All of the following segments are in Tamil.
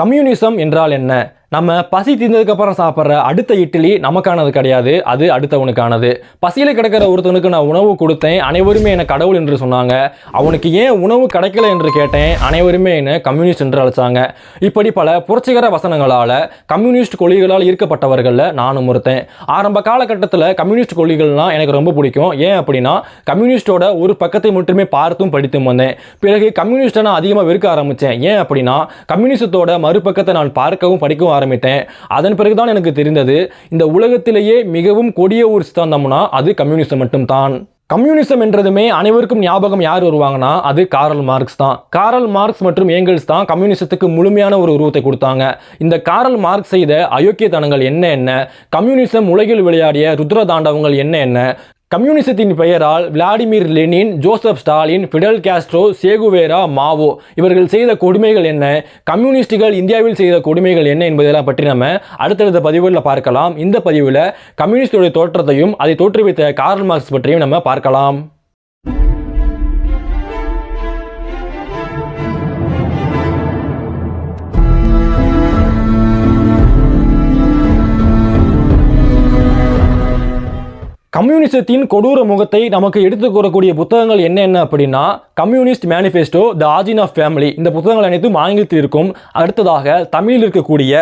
கம்யூனிசம் என்றால் என்ன? நம்ம பசி தீர்ந்ததுக்கப்புறம் சாப்பிட்ற அடுத்த இட்லி நமக்கானது கிடையாது அது அடுத்தவனுக்கானது. பசியில் கிடக்கிற ஒருத்தனுக்கு நான் உணவு கொடுத்தேன் அனைவருமே என்னை கடவுள் என்று சொன்னாங்க. அவனுக்கு ஏன் உணவு கிடைக்கல என்று கேட்டேன் அனைவருமே என்னை கம்யூனிஸ்ட் என்று அழைச்சாங்க. இப்படி பல புரட்சிகர வசனங்களால் கம்யூனிஸ்ட் கொள்கைகளால் ஈர்க்கப்பட்டவர்களில் நானும் ஒருத்தன். ஆரம்ப காலகட்டத்தில் கம்யூனிஸ்ட் கொள்கைகள்லாம் எனக்கு ரொம்ப பிடிக்கும். ஏன் அப்படின்னா கம்யூனிஸ்டோட ஒரு பக்கத்தை மட்டுமே பார்த்தும் படித்தும் வந்தேன். பிறகு கம்யூனிஸ்ட்டை நான் அதிகமாக வெறுக்க ஆரம்பித்தேன் ஏன் அப்படின்னா கம்யூனிசத்தோட மறுபக்கத்தை நான் பார்க்கவும் படிக்கவும் ஆரம்பித்தேன். அதன் பிறகுதான் எனக்கு தெரிந்தது இந்த உலகத்திலேயே மிகவும் கொடிய ஒரு சித்தாந்தம்னா அது கம்யூனிசம் மட்டும்தான். கம்யூனிசம் என்றதுமே அனைவருக்கும் ஞாபகம் யார் வருவாங்கன்னா அது காரல் மார்க்ஸ் தான். காரல் மார்க்ஸ் மற்றும் ஏங்கல்ஸ் தான் கம்யூனிசத்துக்கு முழுமையான ஒரு உருவத்தை கொடுத்தாங்க. இந்த காரல் மார்க்ஸ் செய்த அயோக்கியத்தனங்கள் என்ன என்ன? கம்யூனிசம் உலகில் விளையாடிய ருத்ர தாண்டவங்கள் என்ன என்ன? கம்யூனிசத்தின் பெயரால் Vladimir Lenin Joseph Stalin Fidel Castro Che Guevara Mao இவர்கள் செய்த கொடுமைகள் என்ன? கம்யூனிஸ்டுகள் இந்தியாவில் செய்த கொடுமைகள் என்ன என்பதெல்லாம் பற்றி நம்ம அடுத்தடுத்த பதிவுகளில் பார்க்கலாம். இந்த பதிவில் கம்யூனிஸ்டுடைய தோற்றத்தையும் அதை தோற்றுவித்த கார்ல் மார்க்ஸ் பற்றியும் நம்ம பார்க்கலாம். கம்யூனிசத்தின் கொடூர முகத்தை நமக்கு எடுத்து கூறக்கூடிய புத்தகங்கள் என்னென்ன அப்படின்னா communist manifesto the origin of family இந்த புத்தகங்கள் அனைத்தும் ஆங்கிலத்தில் இருக்கும். அடுத்ததாக தமிழில் இருக்கக்கூடிய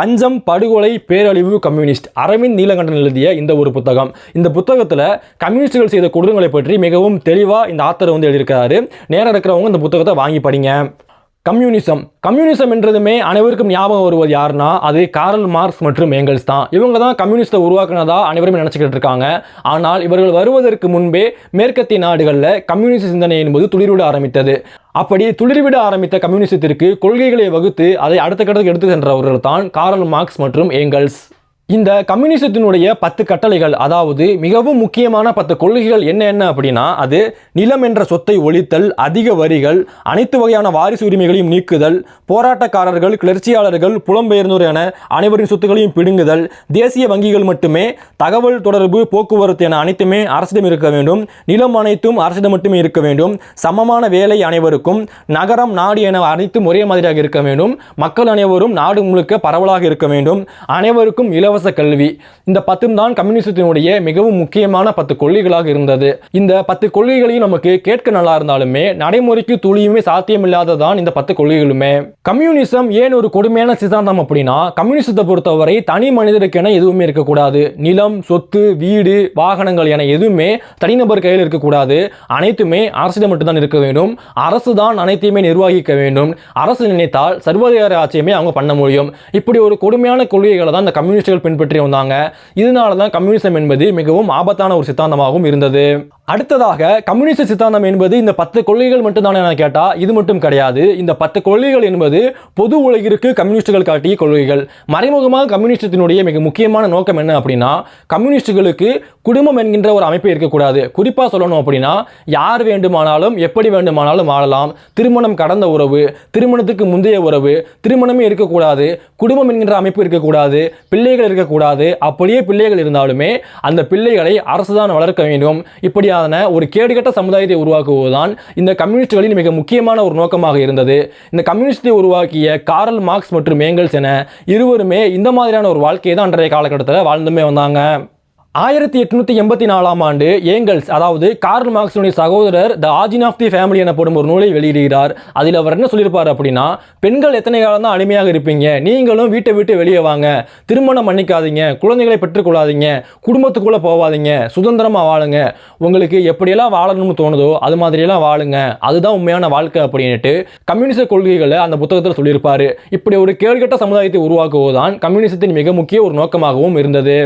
பஞ்சம் படுகொலை பேரழிவு கம்யூனிஸ்ட். அரவிந்த் நீலகண்டன் எழுதிய இந்த ஒரு புத்தகம். இந்த புத்தகத்தில் கம்யூனிஸ்டுகள் செய்த கொடூரங்களை பற்றி மிகவும் தெளிவாக இந்த ஆத்தர் வந்து எழுதியிருக்காரு நேரம் இருக்கிறவங்க இந்த புத்தகத்தை வாங்கி படிங்க. கம்யூனிசம். கம்யூனிசம் என்றதுமே அனைவருக்கும் ஞாபகம் வருவது யாருன்னா அது காரல் மார்க்ஸ் மற்றும் ஏங்கல்ஸ் தான். இவங்க தான் கம்யூனிஸ்டை உருவாக்குனதா அனைவரும் நினச்சிக்கிட்டு இருக்காங்க. ஆனால் இவர்கள் வருவதற்கு முன்பே மேற்கத்திய நாடுகளில் கம்யூனிஸ்ட் சிந்தனை என்பது துளிர்விட ஆரம்பித்தது. அப்படி துளிர்விட ஆரம்பித்த கம்யூனிசத்திற்கு கொள்கைகளை வகுத்து அதை அடுத்த கட்டத்துக்கு எடுத்து சென்றவர்கள் தான் காரல் மார்க்ஸ் மற்றும் ஏங்கல்ஸ். இந்த கம்யூனிசத்தினுடைய பத்து கட்டளைகள் அதாவது மிகவும் முக்கியமான பத்து கொள்கைகள் என்ன என்ன அப்படின்னா அது நிலம் என்ற சொத்தை ஒழித்தல் அதிக வரிகள் அனைத்து வகையான வாரிசு உரிமைகளையும் நீக்குதல் போராட்டக்காரர்கள் கிளர்ச்சியாளர்கள் புலம்பெயர்ந்தோர் என அனைவரின் சொத்துக்களையும் பிடுங்குதல் தேசிய வங்கிகள் மட்டுமே தகவல் தொடர்பு போக்குவரத்து என அனைத்துமே அரசிடம் இருக்க வேண்டும் நிலம் அனைத்தும் அரசிடம் மட்டுமே இருக்க வேண்டும் சமமான வேலை அனைவருக்கும் நகரம் நாடு என அனைத்தும் ஒரே மாதிரியாக இருக்க வேண்டும் மக்கள் அனைவரும் நாடு முழுக்க பரவலாக இருக்க வேண்டும் அனைவருக்கும் இலவச கல்வி. இந்த பத்தும் தான் கம்யூனிசத்தினுடைய மிகவும் முக்கியமான பத்து கொள்கைகளாக இருந்தது. இந்த பத்து கொள்கைகளையும் நமக்கு கேட்க நல்லா இருந்தாலுமே நடைமுறைக்கு துளியுமே சாத்தியமில்லாததான் இந்த பத்து கொள்கைகளுமே. கம்யூனிசம் ஏன் ஒரு கொடுமையான சித்தாந்தம் அப்படின்னா கம்யூனிசத்தை பொறுத்தவரை தனி மனிதருக்கென எதுவுமே இருக்கக்கூடாது. நிலம் சொத்து வீடு வாகனங்கள் என எதுவுமே தனிநபர் கையில் இருக்கக்கூடாது. அனைத்துமே அரசிடம் மட்டும்தான் இருக்க வேண்டும். அரசு தான் அனைத்தையுமே நிர்வகிக்க வேண்டும். அரசு நினைத்தால் சர்வதேச ஆட்சியுமே அவங்க பண்ண முடியும். இப்படி ஒரு கொடுமையான கொள்கைகளை தான் இந்த கம்யூனிஸ்டுகள் பின்பற்றி வந்தாங்க. இதனால தான் கம்யூனிசம் என்பது மிகவும் ஆபத்தான ஒரு சித்தாந்தமாகவும் இருந்தது. அடுத்ததாக கம்யூனிஸ்ட் சித்தாந்தம் என்பது இந்த பத்து கொள்கைகள் மட்டும்தானே நான் கேட்டால் இது மட்டும் கிடையாது. இந்த பத்து கொள்கைகள் என்பது பொது உலகிற்கு கம்யூனிஸ்டுகள் காட்டிய கொள்கைகள். மறைமுகமாக கம்யூனிஸ்டத்தினுடைய மிக முக்கியமான நோக்கம் என்ன அப்படின்னா கம்யூனிஸ்டுகளுக்கு குடும்பம் என்கின்ற ஒரு அமைப்பு இருக்கக்கூடாது. குறிப்பாக சொல்லணும் அப்படின்னா யார் வேண்டுமானாலும் எப்படி வேண்டுமானாலும் வாழலாம். திருமணம் கடந்த உறவு திருமணத்துக்கு முந்தைய உறவு திருமணமே இருக்கக்கூடாது. குடும்பம் என்கின்ற அமைப்பு இருக்கக்கூடாது. பிள்ளைகள் இருக்கக்கூடாது. அப்படியே பிள்ளைகள் இருந்தாலுமே அந்த பிள்ளைகளை அரசுதான் வளர்க்க வேண்டும். இப்படியான ஒரு கேடுகட்ட சமுதாயத்தை உருவாக்குவதுதான் இந்த கம்யூனிஸ்டுகளின் மிக முக்கியமான ஒரு நோக்கமாக இருந்தது. இந்த கம்யூனிஸ்டை உருவாக்கிய காரல் மார்க்ஸ் மற்றும் மேங்கல்ஸ் என இருவருமே இந்த மாதிரியான ஒரு வாழ்க்கையை தான் அன்றைய காலகட்டத்தில் வாழ்ந்துமே வந்தாங்க. ஆயிரத்தி எட்நூத்தி எண்பத்தி நாலாம் ஆண்டு ஏங்கல்ஸ் அதாவது கார்ல் மார்க்ஸுடைய சகோதரர் த ஆஜின் ஆஃப் தி ஃபேமிலி எனப்படும் ஒரு நூலை வெளியிடுகிறார். அதில் அவர் என்ன சொல்லியிருப்பார் அப்படின்னா பெண்கள் எத்தனை காலம் தான் அடிமையாக இருப்பீங்க? நீங்களும் வீட்டை விட்டு வெளியே வாங்க. திருமணம் பண்ணிக்காதீங்க குழந்தைகளை பெற்றுக்கொள்ளாதீங்க. குடும்பத்துக்குள்ளே போகாதீங்க. சுதந்திரமாக வாழுங்க. உங்களுக்கு எப்படியெல்லாம் வாழணும்னு தோணுதோ அது மாதிரியெல்லாம் வாழுங்க. அதுதான் உண்மையான வாழ்க்கை அப்படின்ட்டு கம்யூனிச கொள்கைகளை அந்த புத்தகத்தில் சொல்லியிருப்பார். இப்படி ஒரு கேள்கட்ட சமுதாயத்தை உருவாக்குவதுதான் கம்யூனிசத்தின் மிக முக்கிய ஒரு நோக்கமாகவும் இருந்தது.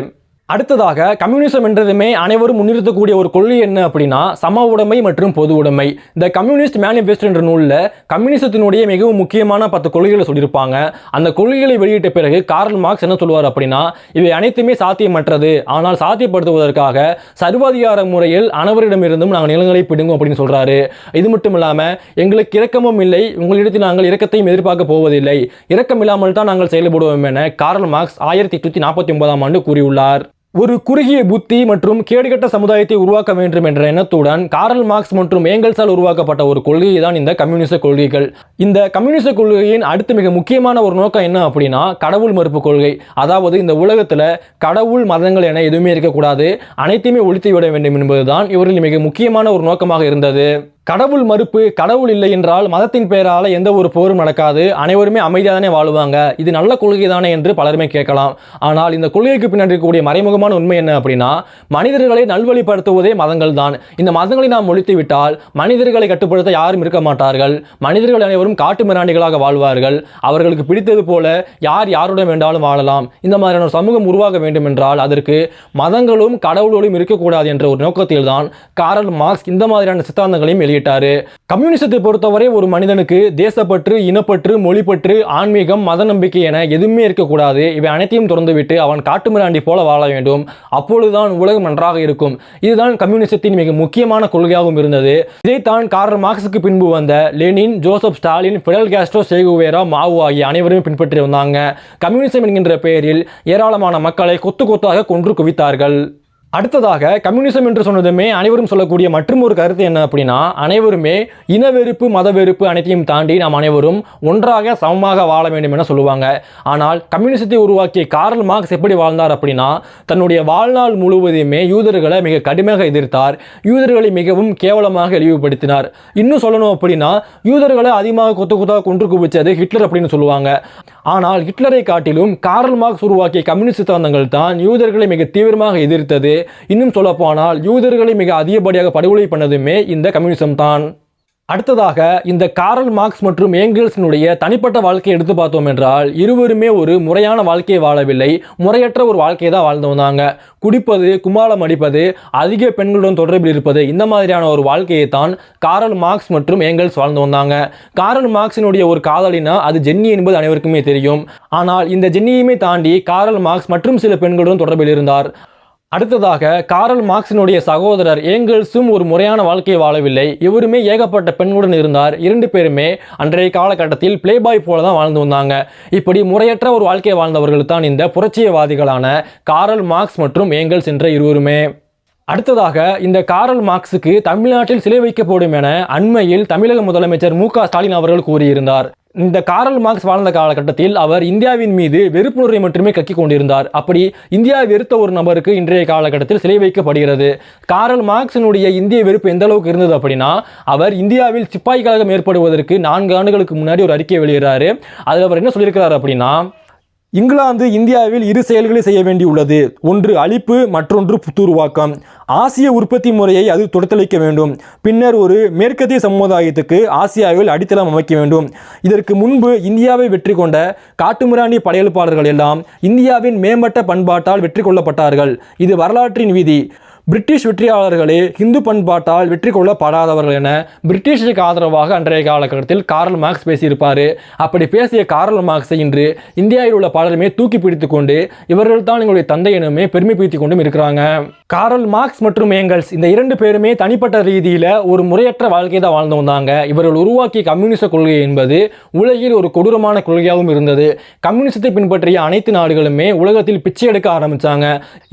அடுத்ததாக கம்யூனிசம் என்றதுமே அனைவரும் முன்னிறுத்தக்கூடிய ஒரு கொள்கை என்ன அப்படின்னா சம உடைமை மற்றும் பொது உடைமை. இந்த கம்யூனிஸ்ட் மேனிஃபெஸ்டோ என்ற நூலில் கம்யூனிசத்தினுடைய மிகவும் முக்கியமான பத்து கொள்கைகளை சொல்லியிருப்பாங்க. அந்த கொள்கைகளை வெளியிட்ட பிறகு கார்ல் மார்க்ஸ் என்ன சொல்லுவார் அப்படின்னா இவை அனைத்துமே சாத்தியமற்றது. ஆனால் சாத்தியப்படுத்துவதற்காக சர்வாதிகார முறையில் அனைவரிடமிருந்தும் நாங்கள் நிலங்களை பிடுங்கும் அப்படின்னு சொல்கிறாரு இது மட்டும் இல்லாமல் எங்களுக்கு இரக்கமும் இல்லை. உங்களிடத்தில் நாங்கள் இரக்கத்தையும் எதிர்பார்க்க போவதில்லை. இரக்கம் இல்லாமல் தான் நாங்கள் செயல்படுவோம் என கார்ல் மார்க்ஸ் ஆயிரத்தி எட்நூற்றி நாற்பத்தி ஒன்பதாம் ஆண்டு கூறியுள்ளார். ஒரு குறுகிய புத்தி மற்றும் கேடுகட்ட சமுதாயத்தை உருவாக்க வேண்டும் என்ற எண்ணத்துடன் காரல் மார்க்ஸ் மற்றும் ஏங்கல்ஸால் உருவாக்கப்பட்ட ஒரு கொள்கை தான் இந்த கம்யூனிச கொள்கைகள். இந்த கம்யூனிச கொள்கையின் அடுத்து மிக முக்கியமான ஒரு நோக்கம் என்ன அப்படின்னா கடவுள் மறுப்பு கொள்கை. அதாவது இந்த உலகத்தில் கடவுள் மதங்கள் என எதுவுமே இருக்கக்கூடாது. அனைத்தையுமே ஒழித்து விட வேண்டும் என்பதுதான் இவரில் மிக முக்கியமான ஒரு நோக்கமாக இருந்தது. கடவுள் மறுப்பு கடவுள் இல்லை என்றால் மதத்தின் பெயரால் எந்த ஒரு போரும் நடக்காது. அனைவருமே அமைதியாக தானே வாழுவாங்க. இது நல்ல கொள்கை தானே என்று பலருமே கேட்கலாம். ஆனால் இந்த கொள்கைக்கு பின்னாடி இருக்கக்கூடிய மறைமுகமான உண்மை என்ன அப்படின்னா மனிதர்களை நல்வழிப்படுத்துவதே மதங்கள் தான் இந்த மதங்களை நாம் ஒழித்து விட்டால் மனிதர்களை கட்டுப்படுத்த யாரும் இருக்க மாட்டார்கள். மனிதர்கள் அனைவரும் காட்டு மிராண்டிகளாக வாழ்வார்கள். அவர்களுக்கு பிடித்தது போல யார் யாருடன் வேண்டாலும் வாழலாம். இந்த மாதிரியான சமூகம் உருவாக வேண்டும் என்றால் அதற்கு மதங்களும் கடவுள்களும் இருக்கக்கூடாது என்ற ஒரு நோக்கத்தில் தான் காரல் மார்க்ஸ் இந்த மாதிரியான சித்தாந்தங்களையும் வெளியிட்டாரு. கம்யூனிசத்தை பொறுத்தவரை ஒரு மனிதனுக்கு தேசப்பற்று இனப்பற்று மொழிப்பற்று ஆன்மீகம் மத நம்பிக்கை என எதுவுமே இருக்கக்கூடாது. இவை அனைத்தையும் திறந்துவிட்டு அவன் காட்டுமிராண்டி போல வாழ வேண்டும். அப்பொழுதுதான் உலகம் நன்றாக இருக்கும். இதுதான் கம்யூனிசத்தின் மிக முக்கியமான கொள்கையாகவும் இருந்தது. இதைத்தான் கார்ல் மார்க்ஸுக்கு பின்பு வந்த Lenin Joseph Stalin Fidel Castro Che Guevara Mao ஆகிய அனைவரும் பின்பற்றி வந்தாங்க கம்யூனிசம் என்கின்ற பெயரில் ஏராளமான மக்களை கொத்து கொத்தாக கொன்று குவித்தார்கள். அடுத்ததாக கம்யூனிசம் என்று சொன்னதுமே அனைவரும் சொல்லக்கூடிய மற்றும் ஒரு கருத்து என்ன அப்படின்னா அனைவருமே இனவெறுப்பு மதவெறுப்பு அனைத்தையும் தாண்டி நாம் அனைவரும் ஒன்றாக சமமாக வாழ வேண்டும் என சொல்லுவாங்க. ஆனால் கம்யூனிசத்தை உருவாக்கிய காரல் மார்க்ஸ் எப்படி வாழ்ந்தார் அப்படின்னா தன்னுடைய வாழ்நாள் முழுவதுமே யூதர்களை மிக கடுமையாக எதிர்த்தார். யூதர்களை மிகவும் கேவலமாக இழிவுபடுத்தினார். இன்னும் சொல்லணும் அப்படின்னா யூதர்களை அதிகமாக கொத்து கொத்தாக கொன்று குவிச்சது ஹிட்லர் அப்படின்னு சொல்லுவாங்க. ஆனால் ஹிட்லரை காட்டிலும் காரல் மார்க்ஸ் உருவாக்கிய கம்யூனிஸ்ட் சித்தாந்தங்கள் தான் யூதர்களை மிக தீவிரமாக எதிர்த்தது. இன்னும் சொல்லப்போனால் யூதர்களை மிக அதிகப்படியாக படுகொலை பண்ணதுமே இந்த கம்யூனிசம் தான். அடுத்ததாக இந்த காரல் மார்க்ஸ் மற்றும் ஏங்கிள்ஸினுடைய தனிப்பட்ட வாழ்க்கையை எடுத்து பார்த்தோம் என்றால் இருவருமே ஒரு முறையான வாழ்க்கையை வாழவில்லை. முறையற்ற ஒரு வாழ்க்கையை தான் வாழ்ந்து வந்தாங்க குடிப்பது குமாலம் அடிப்பது அதிக பெண்களுடன் தொடர்பில் இருப்பது இந்த மாதிரியான ஒரு வாழ்க்கையை தான் காரல் மார்க்ஸ் மற்றும் ஏங்கல்ஸ் வாழ்ந்து வந்தாங்க காரல் மார்க்ஸினுடைய ஒரு காதலினா அது ஜென்னி என்பது அனைவருக்குமே தெரியும். ஆனால் இந்த ஜென்னியுமே தாண்டி காரல் மார்க்ஸ் மற்றும் சில பெண்களுடன் தொடர்பில் இருந்தார். அடுத்ததாக காரல் மார்க்ஸினுடைய சகோதரர் ஏங்கல்ஸும் ஒரு முறையான வாழ்க்கையை வாழவில்லை. இவருமே ஏகப்பட்ட பெண்களுடன் இருந்தார். இரண்டு பேருமே அன்றைய காலகட்டத்தில் பிளேபாய் போல தான் வாழ்ந்து வந்தாங்க. இப்படி முறையற்ற ஒரு வாழ்க்கையை வாழ்ந்தவர்கள் தான் இந்த புரட்சியவாதிகளான காரல் மார்க்ஸ் மற்றும் ஏங்கல்ஸ் என்ற இருவருமே. அடுத்ததாக இந்த காரல் மார்க்ஸுக்கு தமிழ்நாட்டில் சிலை வைக்கப்படும் என அண்மையில் தமிழக முதலமைச்சர் மு க ஸ்டாலின் அவர்கள் கூறியிருந்தார். இந்த காரல் மார்க்ஸ் வாழ்ந்த காலகட்டத்தில் அவர் இந்தியாவின் மீது வெறுப்புணர்வை மட்டுமே கக்கிக் கொண்டிருந்தார். அப்படி இந்தியா வெறுத்த ஒரு நபருக்கு இன்றைய காலகட்டத்தில் சிலை வைக்கப்படுகிறது. காரல் மார்க்ஸினுடைய இந்திய வெறுப்பு எந்த அளவுக்கு இருந்தது அப்படின்னா அவர் இந்தியாவில் சிப்பாய் கழகம் ஏற்படுவதற்கு நான்கு ஆண்டுகளுக்கு முன்னாடி ஒரு அறிக்கை வெளியிடுறாரு. அதில் அவர் என்ன சொல்லியிருக்கிறார் அப்படின்னா இங்கிலாந்து இந்தியாவில் இரு செயல்களை செய்ய வேண்டியுள்ளது. ஒன்று அழிப்பு மற்றொன்று புத்துருவாக்கம். ஆசிய உற்பத்தி முறையை அது தொடுத்தளிக்க வேண்டும். பின்னர் ஒரு மேற்கத்திய சமுதாயத்துக்கு ஆசியாவில் அடித்தளம் அமைக்க வேண்டும். இதற்கு முன்பு இந்தியாவை வெற்றி கொண்ட காட்டுமிராண்டி படையெடுப்பாளர்கள் எல்லாம் இந்தியாவின் மேம்பட்ட பண்பாட்டால் வெற்றி கொள்ளப்பட்டார்கள். இது வரலாற்றின் விதி. பிரிட்டிஷ் வெற்றியாளர்களே இந்து பண்பாட்டால் வெற்றி கொள்ளப்படாதவர்கள் என பிரிட்டிஷுக்கு ஆதரவாக அன்றைய காலகட்டத்தில் காரல் மார்க்ஸ் பேசியிருப்பார். அப்படி பேசிய காரல் மார்க்ஸை இன்று இந்தியாவில் உள்ள பலருமே தூக்கி பிடித்து கொண்டு இவர்கள் தான் எங்களுடைய தந்தை எனுமே பெருமைப்படுத்திக் கொண்டும் இருக்கிறாங்க. காரல் மார்க்ஸ் மற்றும் ஏங்கல்ஸ் இந்த இரண்டு பேருமே தனிப்பட்ட ரீதியில் ஒரு முறையற்ற வாழ்க்கையை தான் வாழ்ந்து வந்தாங்க. இவர்கள் உருவாக்கிய கம்யூனிச கொள்கை என்பது உலகில் ஒரு கொடூரமான கொள்கையாகவும் இருந்தது. கம்யூனிசத்தை பின்பற்றிய அனைத்து நாடுகளுமே உலகத்தில் பிச்சை எடுக்க ஆரம்பிச்சாங்க.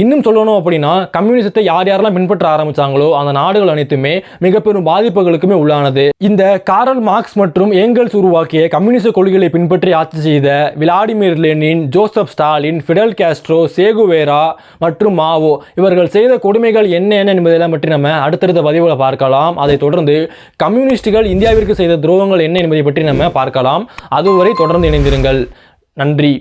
இன்னும் சொல்லணும் அப்படின்னா கம்யூனிசத்தை யார் யாரெல்லாம் பின்பற்ற ஆரம்பிச்சாங்களோ அந்த நாடுகள் அனைத்துமே மிக பெரும் பாதிப்புகளுக்குமே உள்ளானது. இந்த காரல் மார்க்ஸ் மற்றும் ஏங்கல்ஸ் உருவாக்கிய கம்யூனிச கொள்கைகளை பின்பற்றி ஆட்சி செய்த Vladimir Lenin Joseph Stalin Fidel Castro Che Guevara மற்றும் மாவோ இவர்கள் செய்த கொடுமைகள் என்ன என்ன என்பதெல்லாம் பற்றி நம்ம அடுத்தடுத்த பதிவுகளை பார்க்கலாம். அதைத் தொடர்ந்து கம்யூனிஸ்டுகள் இந்தியாவிற்கு செய்த துரோகங்கள் என்ன என்பதை பற்றி நம்ம பார்க்கலாம். அதுவரை தொடர்ந்து இணைந்திருங்கள். நன்றி.